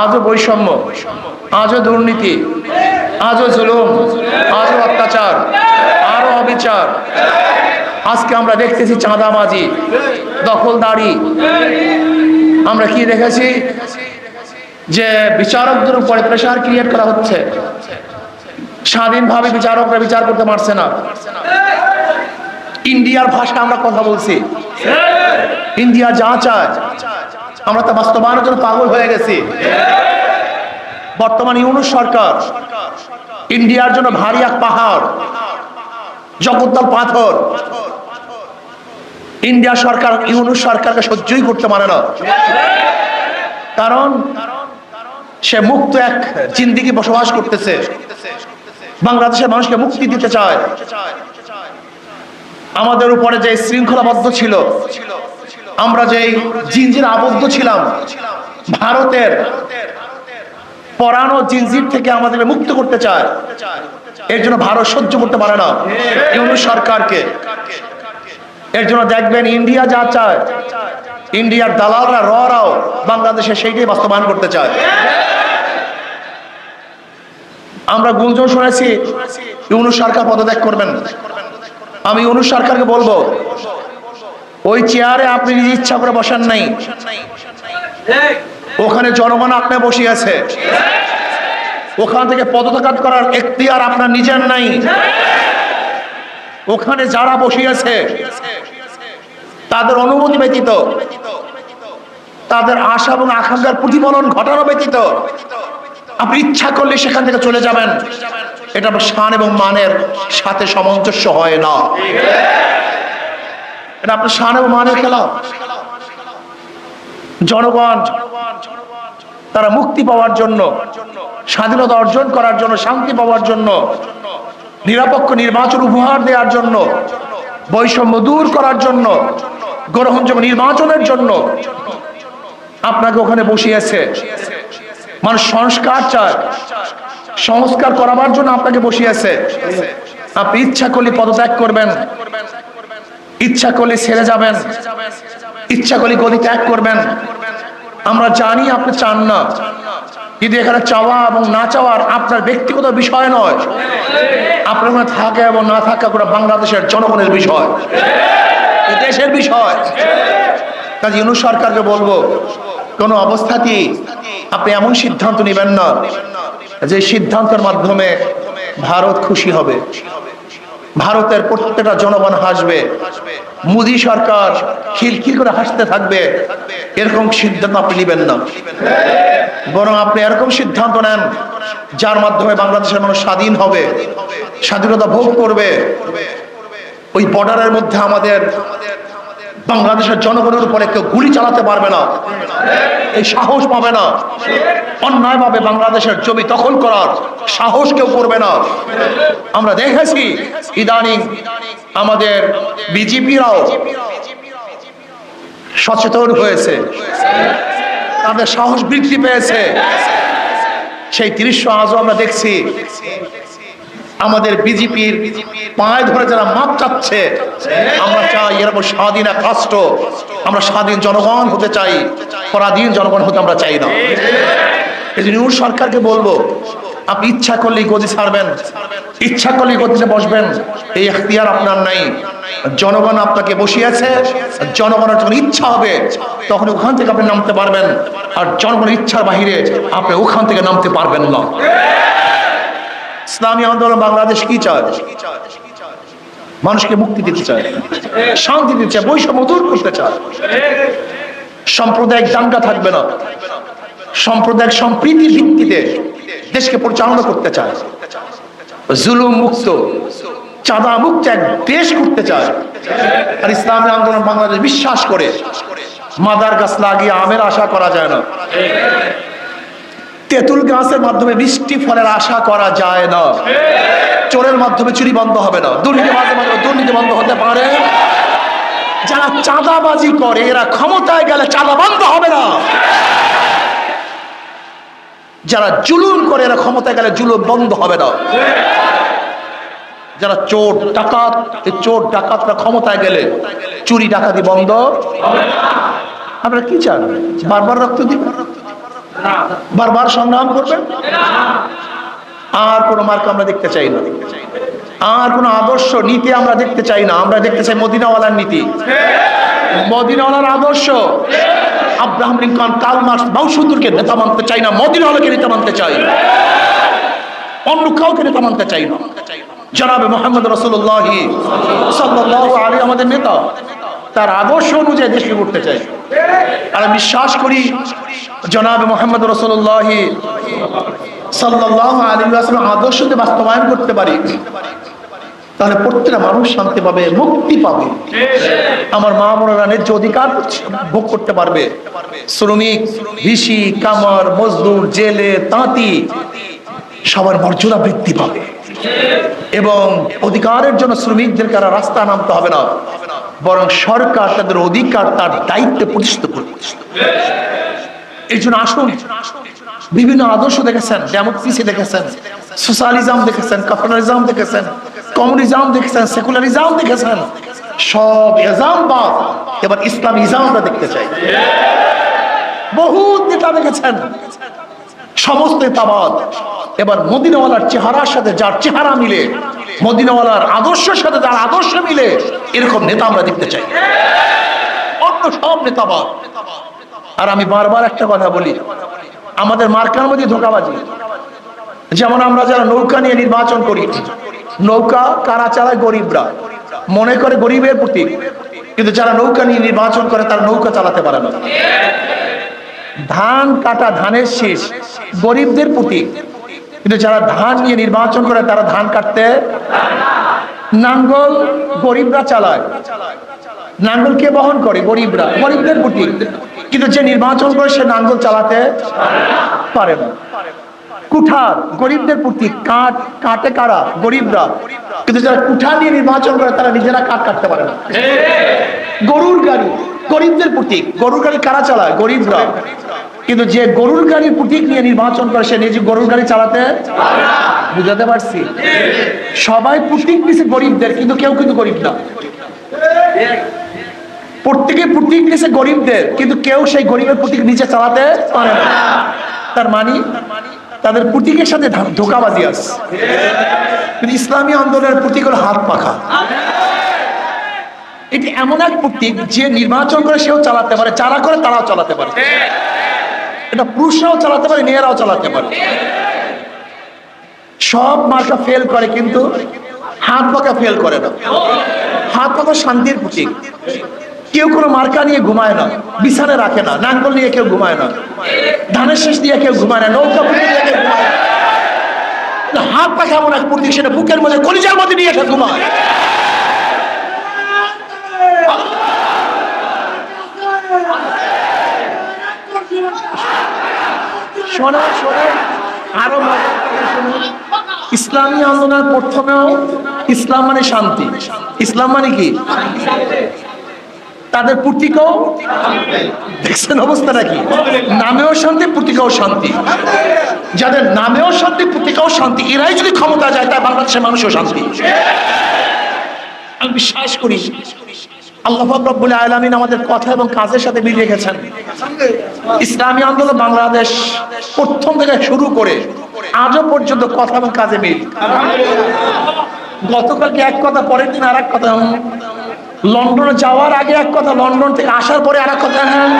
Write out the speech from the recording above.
আজও বৈষম্য, আজও দুর্নীতি, আজও জুলুম, আজও অত্যাচার আরও অবিচার। আজকে আমরা দেখতেছি চাঁদাবাজি, দখলদারি। আমরা কি দেখেছি? যে বিচারকদের উপরে প্রেশার ক্রিয়েট করা হচ্ছে। স্বাধীনভাবে বিচারকরা বিচার করতে পারছে না। ইন্ডিয়ার ভাষা আমরা কথা বলছি। ইন্ডিয়া যা চায় আমরা তা বাস্তবায়নের জন্য পাগল হয়ে গেছি। বর্তমান ইউনুস সরকার, ইন্ডিয়ার জন্য ভারী এক পাহাড়, জগদ্দল পাথর। ইন্ডিয়া সরকার, ইউনুস সরকারকে সহ্যই করতে পারে না। কারণ সে মুক্ত এক জিন্দিগি বসবাস করতেছে। বাংলাদেশের মানুষকে মুক্তি দিতে চায়। আমাদের উপরে যে শৃঙ্খলাবদ্ধ ছিল আমরা যে জিনজির আবদ্ধ ছিলাম, ভারতের পরানো জিনজির থেকে আমাদেরকে মুক্ত করতে চায়, এর জন্য ভারত সহ্য করতে পারে না, ইউনুস সরকারকে। এর জন্য দেখবেন ইন্ডিয়া যা চায়, ইন্ডিয়ার দালালরা ররাও বাংলাদেশে সেইটাই বাস্তবায়ন করতে চায়। আমরা গুঞ্জন শুনেছি, ইউনুস সরকার পদত্যাগ করবেন। আমি ইউনুস সরকারকে বলব ওই চেয়ারে আপনি নিজ ইচ্ছা করে বসান নাই। ওখানে জনগণ আপনি বসে আছে। ওখান থেকে পদত্যাগ করার এখতিয়ার আপনার নিজের নাই। ওখানে যারা বসে আছে, তাদের অনুমতি ব্যতীত, তাদের আশা এবং আকাঙ্ক্ষার প্রতিফলন ঘটানো ব্যতীত, আপনি ইচ্ছা করলে সেখান থেকে চলে যাবেন। এটা শান এবং মানের সাথে সামঞ্জস্য হয় না। এটা আপনার শান এবং মানের খেলা। জনগণ তারা মুক্তি পাওয়ার জন্য, স্বাধীনতা অর্জন করার জন্য, শান্তি পাওয়ার জন্য, নিরপেক্ষ নির্বাচন উপহার দেওয়ার জন্য, বৈষম্য দূর করার জন্য গ্রহণযোগ্য নির্বাচনের জন্য আপনাকে ওখানে বসিয়েছে। মানুষ সংস্কার চায়, সংস্কার করাবার জন্য আপনাকে বসিয়েছে। আপনি ইচ্ছা করলে পদত্যাগ করবেন। ইচ্ছা করলে ছেড়ে যাবেন। ইচ্ছা করলে গদি ত্যাগ করবেন। আমরা জানি আপনি চান না। কিন্তু এখানে চাওয়া এবং না চাওয়ার আপনার ব্যক্তিগত বিষয় নয়। আপনার ওখানে থাকা এবং না থাকা পুরো বাংলাদেশের জনগণের বিষয়। দেশের বিষয়। কাজে ইউনুস সরকারকে বলব, কোনো অবস্থাতেই আপনি এমন সিদ্ধান্ত নেবেন না যে সিদ্ধান্তের মাধ্যমে ভারত খুশি হবে। ভারতের প্রত্যেকটা জনগণ হাসবে। মোদী সরকার খিলখিল করে হাসতে থাকবে। এরকম সিদ্ধান্ত আপনি নেবেন না। বরং আপনি এরকম সিদ্ধান্ত নেন, যার মাধ্যমে বাংলাদেশের মানুষ স্বাধীন হবে, স্বাধীনতা ভোগ করবে। ওই বর্ডারের মধ্যে আমাদের বাংলাদেশের জনগণের উপরে কেউ গুলি চালাতে পারবে না। এই সাহস পাবে না। অন্যায়ভাবে বাংলাদেশের জমি দখল করার সাহস কেউ করবে না। আমরা দেখেছি ইদানিং আমাদের বিজেপিরাও সচেতন হয়েছে। তাদের সাহস বৃদ্ধি পেয়েছে। সেই দৃশ্য আজও আমরা দেখছি। আমাদের বিজেপির পায়ে ধরে যারা মাপ চাচ্ছে, আমরা চাই এরকম স্বাধীন এক রাষ্ট্র। আমরা স্বাধীন জনগণ হতে চাই, পরাধীন জনগণ হতে আমরা চাই না। এই জন্য সরকারকে বলব, আপনি ইচ্ছা করলেই গদি ছাড়বেন, ইচ্ছা করলেই গদিতে বসবেন, এই এখতিয়ার আপনার নাই। জনগণ আপনাকে বসিয়েছে, জনগণের যখন ইচ্ছা হবে, তখন ওখান থেকে আপনি নামতে পারবেন। আর জনগণের ইচ্ছার বাহিরে আপনি ওখান থেকে নামতে পারবেন না। ইসলামী আন্দোলন বাংলাদেশ কি চায়? মানুষকে মুক্তি দিতে চায়, শান্তি দিতে চায়, বৈষম্য দূর করতে চায়। সাম্প্রদায়িক দাঙ্গা থাকবে না। সাম্প্রদায়িক সম্প্রীতি ভিত্তিতে দেশকে পরিচালনা করতে চায়। জুলুম মুক্ত, চাঁদা মুক্ত এক দেশ করতে চায়। আর ইসলামী আন্দোলন বাংলাদেশ বিশ্বাস করে, মাদার গাছ লাগিয়ে আমের আশা করা যায় না। তেঁতুল গাছের মাধ্যমে মিষ্টি ফলের আশা করা যায় না। চোরের মাধ্যমে চুরি বন্ধ হবে না। দুর্নীতি মাধ্যমে দুর্নীতি বন্ধ হতে পারে। যারা চাঁদাবাজি করে, এরা ক্ষমতায় গেলে চাঁদা বন্ধ হবে না। যারা জুলুম করে, এরা ক্ষমতায় গেলে জুলুম বন্ধ হবে না। যারা চোর, ডাকাত চোর, ডাকাতরা ক্ষমতায় গেলে চুরি, ডাকাতি বন্ধ। আপনারা কি চান? বারবার রক্ত দিবেন বারবার সংগ্রাম করবেন? আর কোনো মার্ক আমরা দেখতে চাই না। আর কোনো আদর্শ নীতি আমরা দেখতে চাই না। আমরা দেখতে চাই মদিনাওয়ালার নীতি। মদিনাওয়ালার আদর্শ। আব্রাহাম লিঙ্কন কাল মার্কস বাউসুদ্দুরকে নেতা মানতে চাই না। মদিনাওয়ালাকে নেতা মানতে চাই অন্য কাউকে নেতা মানতে চাই না। জনাবে মোহাম্মদ রসুল্লাহ সাল্লাহ আলী আমাদের নেতা। তার আদর্শ অনুযায়ী দেশকে করতে চাই। আর আমি বিশ্বাস করি জনাবে মোহাম্মদ রসুল্লাহ সাল্লাহ আলী আসলাম আদর্শকে বাস্তবায়ন করতে পারি, তাহলে প্রত্যেকটা মানুষ শান্তি পাবে, মুক্তি পাবে। আমার মা বোনেরা ন্যায্য অধিকার ভোগ করতে পারবে। শ্রমিক, ভিসি, কামার, মজদুর, জেলে, তাঁতি, সবার মর্যাদা বৃদ্ধি পাবে। এবং অধিকারের জন্য শ্রমিকদের কারা রাস্তা নামতে হবে না। বরং সরকার তাদের অধিকার, তার দায়িত্বে প্রতিষ্ঠিত করবে এই জন্য আসুন, বিভিন্ন আদর্শ দেখেছেন ডেমোক্রেসি দেখেছেন সোশ্যালিজম দেখেছেন ক্যাপিটালিজম দেখেছেন কমিউনিজম দেখেছেন সেকুলারিজম দেখেছেন, সব এজাম বাদ এবার ইসলাম ইজামটা দেখতে চাই। বহুত নেতা দেখেছেন, সমস্ত নেতাবাদ, এবার মদিনাওয়ালার চেহারার সাথে যার চেহারা মিলে মদিনাওয়ালার আদর্শের সাথে যার আদর্শ মিলে, এরকম নেতা আমরা দেখতে চাই। অন্য সব নেতাবাদ। আর আমি বারবার একটা কথা বলি, আমাদের মার্কার মধ্যে ধোকাবাজি। যেমন আমরা যারা নৌকা নিয়ে নির্বাচন করি, নৌকা কারা চালায় গরিবরা? মনে করে গরিবের প্রতি। কিন্তু যারা নৌকা নিয়ে নির্বাচন করে, তারা নৌকা চালাতে পারে না। ধান কাটা ধানের শেষ, গরিবদের প্রতি। কিন্তু যারা ধান নিয়ে নির্বাচন করে তারা ধান কাটতে নাঙ্গল গরিবরা চালায়। নাঙ্গল কে বহন করে? গরিবরা, গরিবদের প্রতি কিন্তু যে নির্বাচন করে সে নাঙ্গল চালাতে পারে না। কুঠার, গরিবদের প্রতি কাঠ, কাটে কারা? গরিবরা। কিন্তু যারা কুঠার নিয়ে নির্বাচন করে তারা নিজেরা কাঠ কাটতে পারে না। গরুর গাড়ি, গরিবদের প্রতীক গরুর গাড়ি কারা চালায়? গরিবরা। কিন্তু যে গরুর গাড়ির প্রতীক নিয়ে নির্বাচন করে, সে নিজে গরুর গাড়ি চালাতে বুঝাতে পারছি? সবাই প্রতীক দিছে গরিবদের, কিন্তু কেউ কিন্তু গরিব না। প্রত্যেকে প্রতীক দিছে গরিবদের, কিন্তু কেউ সেই গরিবের প্রতীক নিজে চালাতে পারে না। তার মানে তাদের প্রতীকের সাথে ধোকাবাজি আছে। কিন্তু ইসলামী আন্দোলনের প্রতীক হল হাত পাখা এটি এমন এক প্রতীক যে নির্বাচন করে সেও চালাতে পারে, যারা করে তারাও চালাতে পারে। এটা পুরুষরাও চালাতে পারে, মেয়েরাও চালাতে পারে। সব মার্কা ফেল করে, কিন্তু হাত পাকা ফেল করে না। হাত পাকা শান্তির প্রতীক। কেউ কোনো মার্কা নিয়ে ঘুমায় না বিছানে রাখে না, নাঙ্গল নিয়ে কেউ ঘুমায় না, ধানের শেষ দিয়ে কেউ ঘুমায় না, নৌকা নিয়ে। হাত পাখা এমন এক প্রতীক, সেটা বুকের মধ্যে, কলিজার মধ্যে নিয়ে সে ঘুমায়। আরও। ইসলামী আন্দোলনের প্রথমেও ইসলাম মানে শান্তি। ইসলাম মানে কি? তাদের প্রতীকও দেখছেন অবস্থাটা কি? নামেও শান্তি, প্রতীকাও শান্তি। যাদের নামেও শান্তি, প্রতীকাও শান্তি, এরাই যদি ক্ষমতা যায়, তাই বাংলাদেশের মানুষও শান্তি। আমি বিশ্বাস করি, আল্লাহ রব্বুল আলমিন আমাদের কথা এবং কাজের সাথে মিলিয়ে গেছেন। ইসলামী আন্দোলন বাংলাদেশ প্রথম থেকে শুরু করে আজও পর্যন্ত কথা এবং কাজে মিল গতকালকে এক কথা, পরের দিন আর এক কথা। লন্ডনে যাওয়ার আগে এক কথা, লন্ডন থেকে আসার পরে আর এক কথা হ্যাঁ